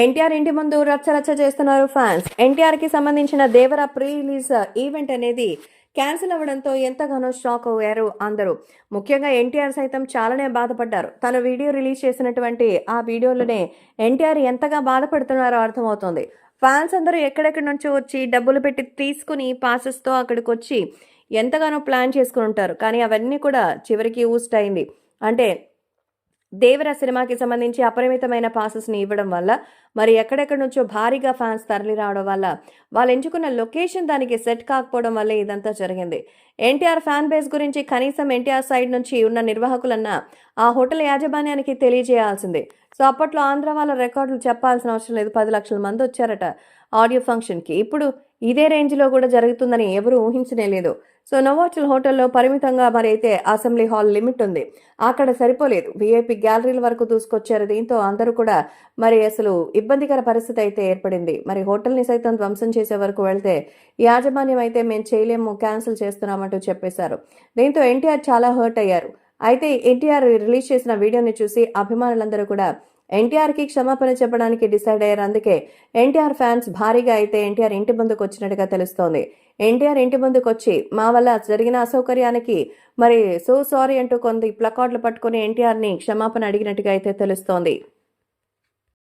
ఎన్టీఆర్ ఇంటి ముందు రచ్చ రచ్చ చేస్తున్నారు ఫ్యాన్స్. ఎన్టీఆర్కి సంబంధించిన దేవర ప్రీ రిలీజ్ ఈవెంట్ అనేది క్యాన్సిల్ అవ్వడంతో ఎంతగానో షాక్ అయ్యారు అందరూ. ముఖ్యంగా ఎన్టీఆర్ సైతం చాలానే బాధపడ్డారు. తను వీడియో రిలీజ్ చేసినటువంటి ఆ వీడియోలోనే ఎన్టీఆర్ ఎంతగా బాధపడుతున్నారో అర్థమవుతోంది. ఫ్యాన్స్ అందరూ ఎక్కడెక్కడి నుంచో వచ్చి డబ్బులు పెట్టి తీసుకుని పాసెస్తో అక్కడికి వచ్చి ఎంతగానో ప్లాన్ చేసుకుని ఉంటారు. కానీ అవన్నీ కూడా చివరికి ఊస్ట్ అయింది. అంటే దేవర సినిమాకి సంబంధించి అపరిమితమైన పాసెస్ని ఇవ్వడం వల్ల మరి ఎక్కడెక్కడి నుంచో భారీగా ఫ్యాన్స్ తరలి రావడం వల్ల వాళ్ళు ఎంచుకున్న లొకేషన్ దానికి సెట్ కాకపోవడం వల్ల ఇదంతా జరిగింది. ఎన్టీఆర్ ఫ్యాన్ బేస్ గురించి కనీసం ఎన్టీఆర్ సైడ్ నుంచి ఉన్న నిర్వాహకులన్నా ఆ హోటల్ యాజమాన్యానికి తెలియజేయాల్సిందే. సో అప్పట్లో ఆంధ్ర వాళ్ళ రికార్డులు చెప్పాల్సిన అవసరం లేదు. పది లక్షల మంది వచ్చారట ఆడియో ఫంక్షన్కి ఇప్పుడు ఇదే రేంజ్లో కూడా జరుగుతుందని ఎవరూ ఊహించనే లేదు. సో నోవాటల్ హోటల్లో పరిమితంగా మరి అయితే అసెంబ్లీ హాల్ లిమిట్ ఉంది. అక్కడ సరిపోలేదు. వీఐపీ గ్యాలరీల వరకు దూసుకొచ్చారు. దీంతో అందరూ కూడా మరి అసలు ఇబ్బందికర పరిస్థితి అయితే ఏర్పడింది. మరి హోటల్ని సైతం ధ్వంసం చేసే వరకు వెళ్తే యాజమాన్యం అయితే మేము చేయలేము క్యాన్సిల్ చేస్తున్నామంటూ చెప్పేశారు. దీంతో ఎన్టీఆర్ చాలా హర్ట్ అయ్యారు. అయితే ఎన్టీఆర్ రిలీజ్ చేసిన వీడియోని చూసి అభిమానులందరూ కూడా ఎన్టీఆర్కి క్షమాపణ చెప్పడానికి డిసైడ్ అయ్యారు. అందుకే ఎన్టీఆర్ ఫ్యాన్స్ భారీగా అయితే ఎన్టీఆర్ ఇంటి ముందుకు వచ్చినట్టుగా తెలుస్తోంది. ఎన్టీఆర్ ఇంటి ముందుకు వచ్చి మా వల్ల జరిగిన అసౌకర్యానికి మరి సో సారీ అంటూ కొన్ని ప్లకార్డులు పట్టుకుని ఎన్టీఆర్ని క్షమాపణ అడిగినట్టుగా అయితే తెలుస్తోంది.